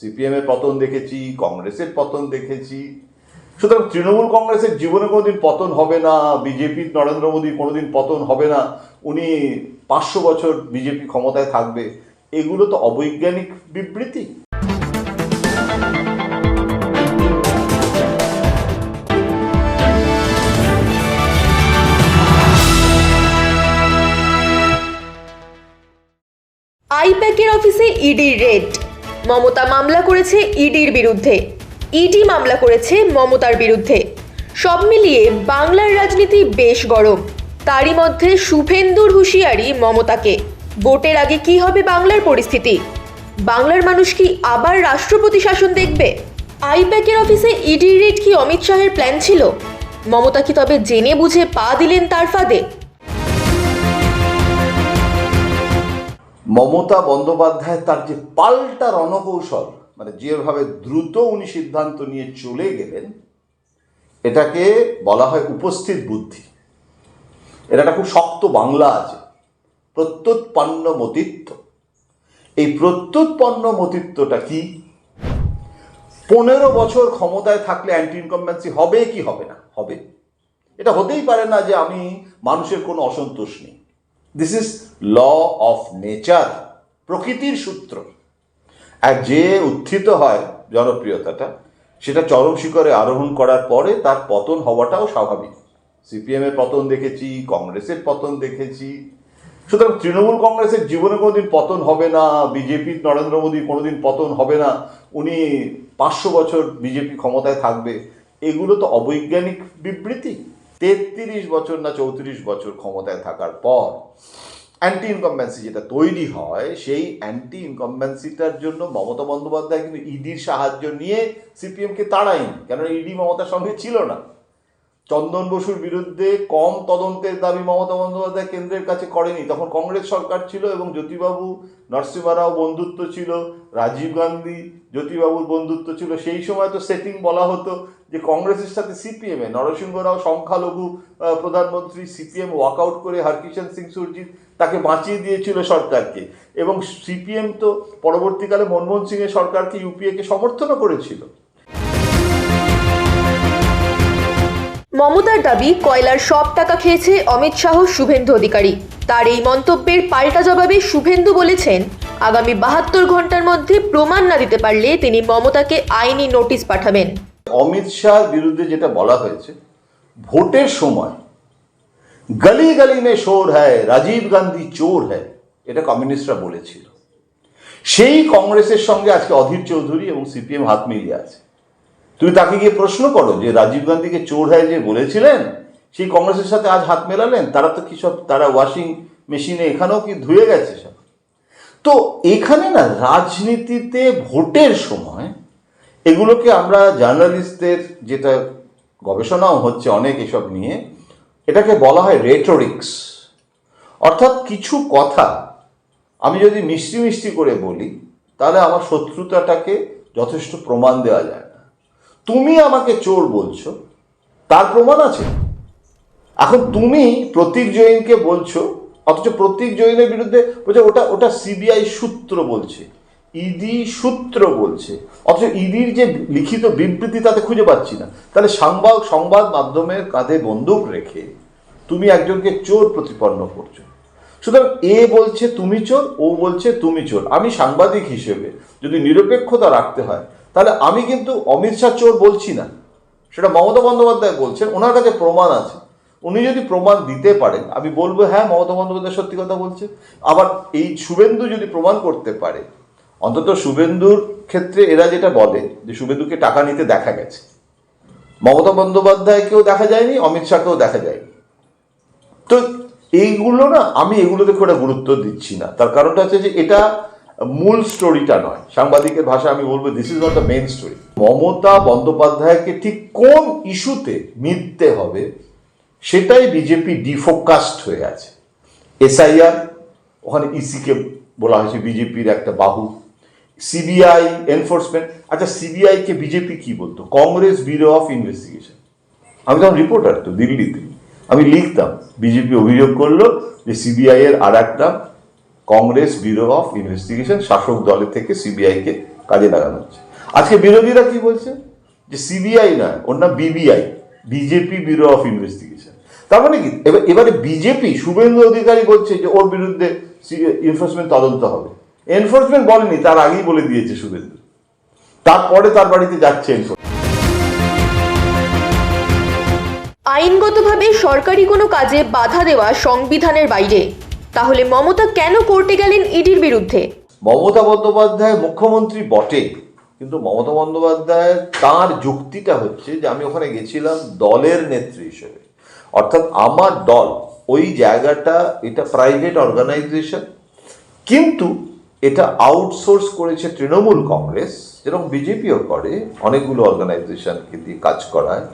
CPM এর পতন দেখেছি, কংগ্রেসের পতন দেখেছি। সুতরাং তৃণমূল কংগ্রেসের জীবনে কোনোদিন পতন হবে না বিজেপির নরেন্দ্র মোদী কোনোদিন পতন হবে না, উনি পাঁচশো বছর বিজেপি ক্ষমতায় থাকবে, এগুলো তো অবৈজ্ঞানিক বিবৃতি। আইপ্যাকের অফিসে ইডি রেড মমতা মামলা করেছে ইডির বিরুদ্ধে। ইডি মামলা করেছে মমতার বিরুদ্ধে। সব মিলিয়ে বাংলার রাজনীতি বেশ গরম। তারই মধ্যে শুভেন্দুর হুঁশিয়ারি মমতাকে। ভোটের আগে কি হবে বাংলার পরিস্থিতি? বাংলার মানুষ কি আবার রাষ্ট্রপতি শাসন দেখবে? আইপ্যাকের অফিসে ইডির রেড কি অমিত শাহের প্ল্যান ছিল? মমতা কি তবে জেনে বুঝে পা দিলেন তার ফাঁদে? মমতা বন্দ্যোপাধ্যায় তার যে পাল্টা রণকৌশল মানে যেভাবে দ্রুত উনি সিদ্ধান্ত নিয়ে চলে গেলেন, এটাকে বলা হয় উপস্থিত বুদ্ধি। এটা একটা খুব শক্ত বাংলা আছে, প্রত্যুৎপন্ন মতিত্ব। এই প্রত্যুৎপন্ন মতিত্বটা কি? পনেরো বছর ক্ষমতায় থাকলে অ্যান্টি ইনকম্বেন্সি হবে কি হবে না? হবে। এটা হতেই পারে না যে আমি মানুষের কোনো অসন্তোষ নেই। This is law of nature প্রকৃতির সূত্র। আর যে উত্থিত হয় জনপ্রিয়তাটা, সেটা চরম শিখরে আরোহণ করার পরে তার পতন হওয়াটাও স্বাভাবিক। সিপিএম এর পতন দেখেছি, কংগ্রেসের পতন দেখেছি। সুতরাং তৃণমূল কংগ্রেসের জীবনে কোনোদিন পতন হবে না বিজেপির নরেন্দ্র মোদী কোনোদিন পতন হবে না, উনি পাঁচশো বছর বিজেপি ক্ষমতায় থাকবে, এগুলো তো অবৈজ্ঞানিক বিবৃতি। তেত্রিশ বছর না চৌত্রিশ বছর ক্ষমতায় থাকার পর অ্যান্টি ইনকম্বেন্সি যেটা তৈরি হয়, সেই অ্যান্টি ইনকম্বেন্সিটার জন্য মমতা বন্দ্যোপাধ্যায় কিন্তু ইডির সাহায্য নিয়ে সিপিএমকে তাড়ায়নি। কেননা ইডি মমতার সঙ্গে ছিল না। চন্দন বসুর বিরুদ্ধে কম তদন্তের দাবি মমতা বন্দ্যোপাধ্যায় কেন্দ্রের কাছে করেনি। তখন কংগ্রেস সরকার ছিল এবং জ্যোতিবাবু নরসিমা রাও বন্ধুত্ব ছিল, রাজীব গান্ধী, জ্যোতিবাবুর বন্ধুত্ব ছিল। সেই সময় তো সেটিং বলা হতো যে কংগ্রেসের সাথে সিপিএমে নরসিংহ রাও সংখ্যালঘু প্রধানমন্ত্রী সিপিএম ওয়াকআউট করে হরকিষণ সিং সুরজিৎ তাকে বাঁচিয়ে দিয়েছিল সরকারকে। এবং সিপিএম তো পরবর্তীকালে মনমোহন সিংয়ের সরকারকে ইউপিএকে সমর্থনও করেছিল। মমতার দাবি, কয়লার সব টাকা খেয়েছে অমিত শাহ, শুভেন্দু অধিকারী। তার এই মন্তব্যের পাল্টা জবাবে শুভেন্দু বলেছেন, আগামী বাহাত্তর ঘণ্টার মধ্যে প্রমাণ না দিতে পারলে তিনি মমতাকে আইনি নোটিশ পাঠাবেন। অমিত শাহর বিরুদ্ধে যেটা বলা হয়েছে, ভোটের সময় গলি গলি মে শোর হ্যায়, রাজীব গান্ধী চোর হ্যায়, এটা কমিউনিস্টরা বলেছিল। সেই কংগ্রেসের সঙ্গে আজকে অধীর চৌধুরী এবং সিপিএম হাত মিলিয়ে আছে। তুমি তাকে গিয়ে প্রশ্ন করো যে রাজীব গান্ধীকে চোর হ্যায় যে বলেছিলেন, সেই কংগ্রেসের সাথে আজ হাত মেলালেন, তারা তো কি সব, তারা ওয়াশিং মেশিনে এখানেও কি ধুয়ে গেছে সব? তো এখানে না রাজনীতিতে ভোটের সময় এগুলোকে আমরা জার্নালিস্টদের যেটা গবেষণাও হচ্ছে অনেক এসব নিয়ে, এটাকে বলা হয় রেটোরিক্স অর্থাৎ কিছু কথা আমি যদি মিষ্টি মিষ্টি করে বলি, তাহলে আমার শত্রুতাটাকে যথেষ্ট প্রমাণ দেওয়া যায়। তুমি আমাকে চোর বলছো, তার প্রমাণ আছে। এখন তুমি প্রতীক জৈনকে বলছো, অথচ প্রতীক জৈনের বিরুদ্ধে বলছে ওটা ওটা সিবিআই সূত্র বলছে, ইডি সূত্র বলছে, অথচ ইডির যে লিখিত বিবৃতি তাতে খুঁজে পাচ্ছি না। তাহলে সংবাদ সংবাদ মাধ্যমের কাঁধে বন্দুক রেখে তুমি একজনকে চোর প্রতিপন্ন করছ। সুতরাং এ বলছে তুমি চোর, ও বলছে তুমি চোর। আমি সাংবাদিক হিসেবে যদি নিরপেক্ষতা রাখতে হয় তাহলে আমি কিন্তু অমিত শাহ চোর বলছি না। সেটা মমতা বন্দ্যোপাধ্যায় বলছেন, ওনার কাছে প্রমাণ আছে। উনি যদি প্রমাণ দিতে পারেন, আমি বলব হ্যাঁ মমতা বন্দ্যোপাধ্যায় সত্যি কথা বলছে। আবার এই শুভেন্দু যদি প্রমাণ করতে পারে, অন্তত শুভেন্দুর ক্ষেত্রে এরা যেটা বলে, যে শুভেন্দুকে টাকা নিতে দেখা গেছে। মমতা বন্দ্যোপাধ্যায়কেও দেখা যায়নি, অমিত শাহকেও দেখা যায়নি। তো এইগুলো না, আমি এগুলোতে খুব একটা গুরুত্ব দিচ্ছি না। তার কারণটা হচ্ছে যে এটা মূল স্টোরিটা নয়। সাংবাদিকের ভাষা আমি বলব this is not the main story Mamata বন্দ্যোপাধ্যায়কে ঠিক কোন ইস্যুতে মিথতে হবে, সেটাই বিজেপি ডিফোকাস্ট হয়ে আছে। এসআইআর ওখানে ইসিকে বলা হয়েছে বিজেপির একটা বাহু। সিবিআই এনফোর্সমেন্ট আচ্ছা সিবিআইকে বিজেপি কি বলতো? কংগ্রেস ব্যুরো অফ ইনভেস্টিগেশন আমি তখন রিপোর্টার তো দিল্লিতে। আমি লিখতাম বিজেপি অভিযোগ করল যে সিবিআই এর আর একটা কংগ্রেস ব্যুরো অফ ইনভেস্টিগেশন শাসক দলের থেকে সিবিআইকে কাজে লাগানো হচ্ছে। আজকে বিরোধীরা কি বলছে? যে সিবিআই নয় ওর নাম BBI BJP bureau of investigation তার মানে কি? এবার বিজেপি শুভেন্দু অধিকারী বলছে যে ওর বিরুদ্ধে এনফোর্সমেন্ট তদন্ত হবে। এনফোর্সমেন্ট বলেনি, তার আগেই বলে দিয়েছে শুভেন্দু। তারপরে তার বাড়িতে যাচ্ছে। আইনগতভাবে সরকারি কোনো কাজে বাধা দেওয়া সংবিধানের বাইরে। তাহলে মমতা কেন কোর্টে গেলেন ইডির বিরুদ্ধে? মমতা বন্দ্যোপাধ্যায় মুখ্যমন্ত্রী বটে, কিন্তু মমতা বন্দ্যোপাধ্যায় তার যুক্তিটা হচ্ছে যে আমি ওখানে গেছিলাম দলের নেত্রী হিসেবে। অর্থাৎ আমার দল, ওই জায়গাটা, এটা প্রাইভেট অর্গানাইজেশন কিন্তু এটা আউটসোর্স করেছে তৃণমূল কংগ্রেস, যেরকম বিজেপিও করে, অনেকগুলো অর্গানাইজেশনকে দিয়ে কাজ করায়।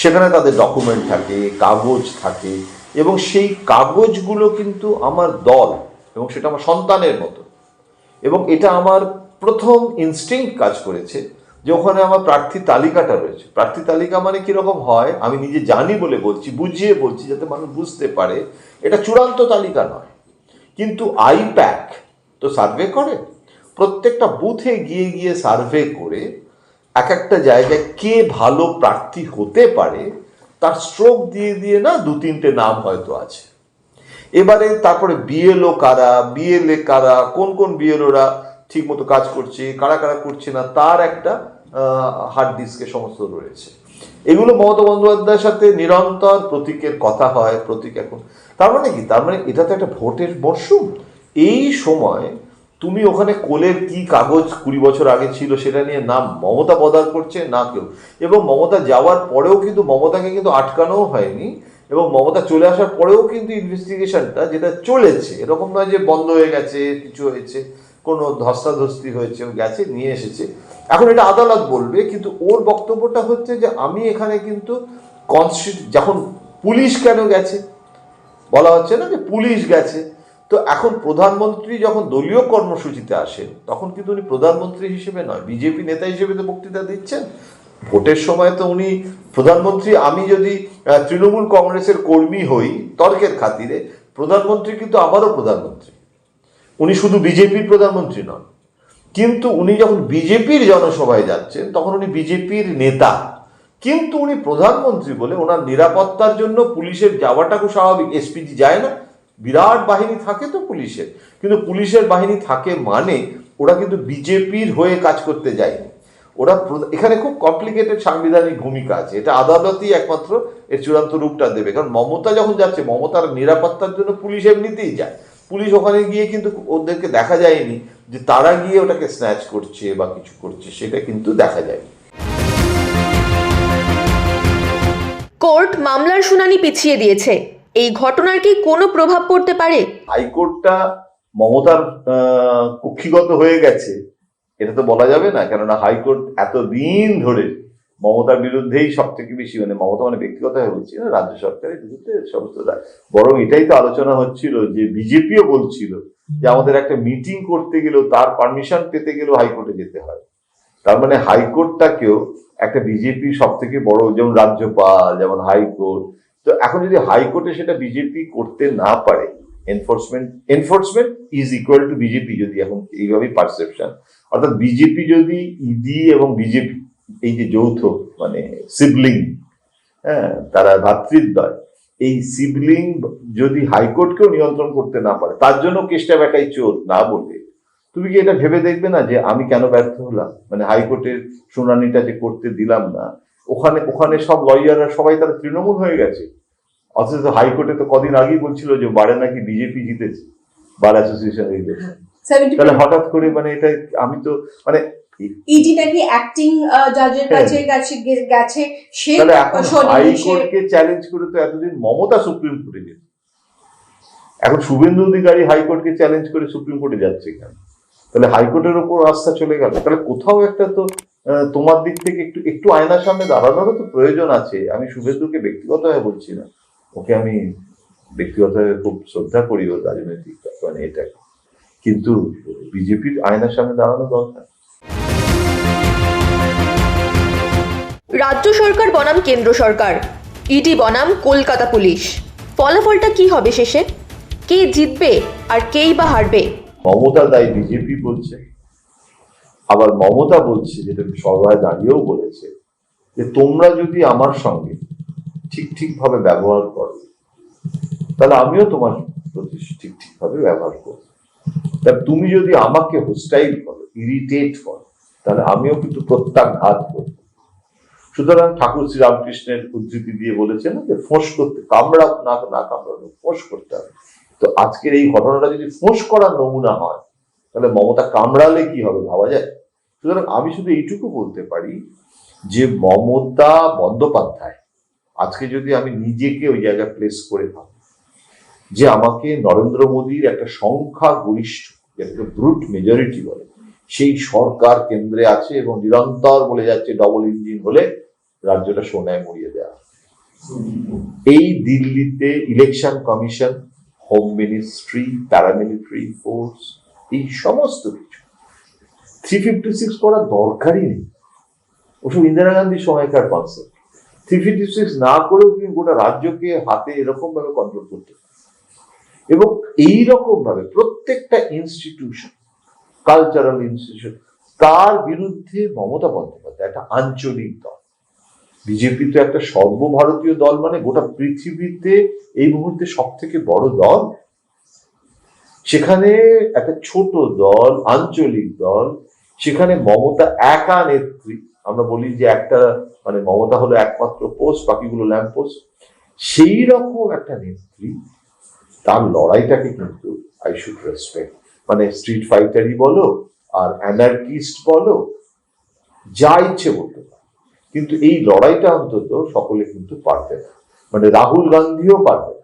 সেখানে তাদের ডকুমেন্ট থাকে, কাগজ থাকে এবং সেই কাগজগুলো কিন্তু আমার দল এবং সেটা আমার সন্তানের মতো। এবং এটা আমার প্রথম ইনস্টিংক্ট কাজ করেছে যে ওখানে আমার প্রার্থী তালিকাটা রয়েছে। প্রার্থী তালিকা মানে কীরকম হয়? আমি নিজে জানি বলে বলছি, বুঝিয়ে বলছি যাতে মানুষ বুঝতে পারে। এটা চূড়ান্ত তালিকা নয়। কিন্তু আইপ্যাক তো সার্ভে করে। প্রত্যেকটা বুথে গিয়ে গিয়ে সার্ভে করে এক একটা জায়গায় কে ভালো প্রার্থী হতে পারে তার স্ট্রোক দিয়ে দিয়ে না দু তিনটে নাম হয়তো আছে। এবারে তারপরে বিএলও কারা বিএলএ কারা, কোন কোন বিএলওরা ঠিক মতো কাজ করছে, কারা কারা করছে না, তার একটা হার্ড ডিস্কে সমস্ত রয়েছে। এগুলো মমতা বন্দ্যোপাধ্যায়ের সাথে নিরন্তর প্রতীকের কথা হয়, প্রতীক এখন। তার মানে কি? তার মানে এটা তো একটা ভোটের মরশুম। এই সময় তুমি ওখানে কোলের কি কাগজ কুড়ি বছর আগে ছিল সেটা নিয়ে না মমতা বদার করছে, না কেউ। এবং মমতা যাওয়ার পরেও কিন্তু মমতাকে কিন্তু আটকানোও হয়নি এবং মমতা চলে আসার পরেও কিন্তু ইনভেস্টিগেশনটা যেটা চলেছে, এরকম নয় যে বন্ধ হয়ে গেছে, কিছু হয়েছে, কোনো ধস্তাধস্তি হয়েছে গেছে, নিয়ে এসেছে। এখন এটা আদালত বলবে, কিন্তু ওর বক্তব্যটা হচ্ছে যে আমি এখানে কিন্তু কনস্টিটিউ যখন পুলিশ কেন গেছে? বলা হচ্ছে না যে পুলিশ গেছে। তো এখন প্রধানমন্ত্রী যখন দলীয় কর্মসূচিতে আসেন, তখন কিন্তু উনি প্রধানমন্ত্রী হিসেবে নয়, বিজেপি নেতা হিসেবে তো বক্তৃতা দিচ্ছেন। ভোটের সময় তো উনি প্রধানমন্ত্রী, আমি যদি তৃণমূল কংগ্রেসের কর্মী হই, তর্কের খাতিরে প্রধানমন্ত্রী কিন্তু আমারও প্রধানমন্ত্রী। উনি শুধু বিজেপির প্রধানমন্ত্রী নন। কিন্তু উনি যখন বিজেপির জনসভায় যাচ্ছেন, তখন উনি বিজেপির নেতা। কিন্তু উনি প্রধানমন্ত্রী বলে ওনার নিরাপত্তার জন্য পুলিশের যাওয়াটা খুব স্বাভাবিক, এসপিজি যায় না। বিরাট বাহিনী থাকে তো পুলিশের। কিন্তু পুলিশের বাহিনী থাকে মানে ওরা কিন্তু বিজেপির হয়ে কাজ করতে যায়নি। ওরা এখানে খুব কমপ্লিকেটেড সাংবিধানিক ভূমিকা আছে। এটা আদালতই একমাত্র এর চূড়ান্ত রূপটা দেবে। কারণ মমতা যখন যাচ্ছে, মমতার নিরাপত্তার জন্য পুলিশ এমনিতেই যায়। পুলিশ ওখানে গিয়ে কিন্তু ওদেরকে দেখা যায়নি যে তারা গিয়ে ওটাকে স্ন্যাচ করছে বা কিছু করছে, সেটা কিন্তু দেখা যায়নি। কোর্ট মামলার শুনানি পিছিয়ে দিয়েছে। এই ঘটনার কি কোনো প্রভাব পড়তে পারে? হাইকোর্টটা মমতার কক্ষিগত হয়ে গেছে। এটা তো বলা যাবে না, কেননা হাইকোর্ট এতদিন ধরে মমতার বিরুদ্ধেই সব থেকে বেশি মানে মমতা মানে ব্যক্তিগত হয়ে বলছি না, রাজ্য সরকারের বিরুদ্ধে সমস্ত বরং এটাই তো আলোচনা হচ্ছিল যে বিজেপিও বলছিল যে আমাদের একটা মিটিং করতে গেলেও তার পারমিশন পেতে গেলেও হাইকোর্টে যেতে হয়। তার মানে হাইকোর্টটাকেও একটা বিজেপি সব থেকে বড়, যেমন রাজ্যপাল, যেমন হাইকোর্ট তো এখন যদি হাইকোর্টে সেটা বিজেপি করতে না পারে enforcement enforcement is equal to BJP যদি এখন এইভাবেই পারসেপশন অর্থাৎ বিজেপি যদি ইডি এবং বিজেপি এই যে যৌথ মানে সিবলিং হ্যাঁ তারা ভাতৃদ্বয়, এই সিবলিং যদি হাইকোর্টকেও নিয়ন্ত্রণ করতে না পারে, তার জন্য কেষ্টা বেটাই চোর না বলে, তুমি কি এটা ভেবে দেখবে না যে আমি কেন ব্যর্থ হলাম? মানে হাইকোর্টের শুনানিটা যে করতে দিলাম না ওখানে ওখানে সব লয়াররা সবাই তারা তৃণমূল হয়ে গেছে। অথচ হাইকোর্টে তো কদিন আগেই বলছিল যে বারে নাকি বিজেপি জিতেছে বার অ্যাসোসিয়েশন ইলেকশন তাহলে হঠাৎ করে মানে এটা আমি তো মানে ইডি নাকি অ্যাক্টিং জাজের। কাছে গেছে গেছে? সে তাহলে এখন শোনেনি, সে- হাইকোর্টকে চ্যালেঞ্জ করে তো এতদিন মমতা সুপ্রিম কোর্টে যেত এখন শুভেন্দু অধিকারী হাইকোর্টকে চ্যালেঞ্জ করে সুপ্রিম কোর্টে যাচ্ছে কেন? তাহলে হাইকোর্টের ওপর আস্থা চলে গেল। তাহলে কোথাও একটা তো তোমার দিক থেকে একটু একটু আয়নার সামনে দাঁড়ানোরও তো প্রয়োজন আছে। আমি শুভেন্দুকে ব্যক্তিগতভাবে বলছি না। ওকে আমি ব্যক্তিগতভাবে খুব শ্রদ্ধা করি ওর রাজনৈতিক মানে এটা। কিন্তু বিজেপির আয়নার সামনে দাঁড়ানো দরকার। রাজ্য সরকার বনাম কেন্দ্র সরকার। ইডি বনাম কলকাতা পুলিশ। ফলাফলটা কি হবে শেষে? কে জিতবে আর কেই বা হারবে? মমতা দায় বিজেপি বলছে। আবার মমতা বলছে, যেটা সভায় দাঁড়িয়েও বলেছে, যে তোমরা যদি আমার সঙ্গে ঠিক ঠিক ভাবে ব্যবহার করো, তাহলে আমিও তোমার প্রতি ঠিক ঠিক ভাবে ব্যবহার করব। তা তুমি যদি আমাকে হোস্টাইল করো ইরিটেট করো, তাহলে আমিও কিন্তু প্রত্যাঘাত করব। সুতরাং ঠাকুর শ্রীরামকৃষ্ণের উদ্ধৃতি দিয়ে বলেছেন যে ফোঁস করতে কামড়া না না কামড়ানো, ফোঁস করতে হবে। তো আজকের এই ঘটনাটা যদি ফোঁস করার নমুনা হয়, তাহলে মমতা কামড়ালে কি হবে ভাবা যায়? সুতরাং আমি শুধু এইটুকু বলতে পারি যে মমতা বন্দ্যোপাধ্যায়, আজকে যদি আমি নিজেকে ওই জায়গায় প্লেস করে ভাবি, যে আমাকে নরেন্দ্র মোদীর একটা সংখ্যা গরিষ্ঠ যেটাকে ব্রুট মেজরিটি বলে, সেই সরকার কেন্দ্রে আছে এবং নিরন্তর বলে যাচ্ছে ডবল ইঞ্জিন হলে রাজ্যটা সোনায় মরিয়ে দেওয়া। এই দিল্লিতে election commission home ministry paramilitary force এই সমস্ত কিছু। থ্রি ফিফটি সিক্স করার দরকারই নেই। ওসব ইন্দিরা গান্ধীর সময়কার কনসেপ্ট থ্রি ফিফটি সিক্স না করেও তুমি গোটা রাজ্যকে হাতে এরকম ভাবে কন্ট্রোল করতে এবং এই রকম ভাবে প্রত্যেকটা ইনস্টিটিউশন কালচারাল ইনস্টিটিউশন তার বিরুদ্ধে মমতা বন্দ্যোপাধ্যায় একটা আঞ্চলিক দল। বিজেপি তো একটা সর্বভারতীয় দল মানে গোটা পৃথিবীতে এই মুহূর্তে সব থেকে বড় দল। সেখানে একটা ছোট দল, আঞ্চলিক দল সেখানে মমতা একা নেত্রী। আমরা বলি যে একটা মানে মমতা হলো একমাত্র পোস্ট, বাকিগুলো ল্যাম্প পোস্ট। সেই রকম একটা নেত্রী, তার লড়াইটাকে কিন্তু আই শুড রেসপেক্ট মানে স্ট্রিট ফাইটারই বলো, আর অ্যানার্কিস্ট বলো, যা ইচ্ছে বলতে পারো। কিন্তু এই লড়াইটা অন্তত সকলে কিন্তু পারবে না। মানে রাহুল গান্ধীও পারবে না।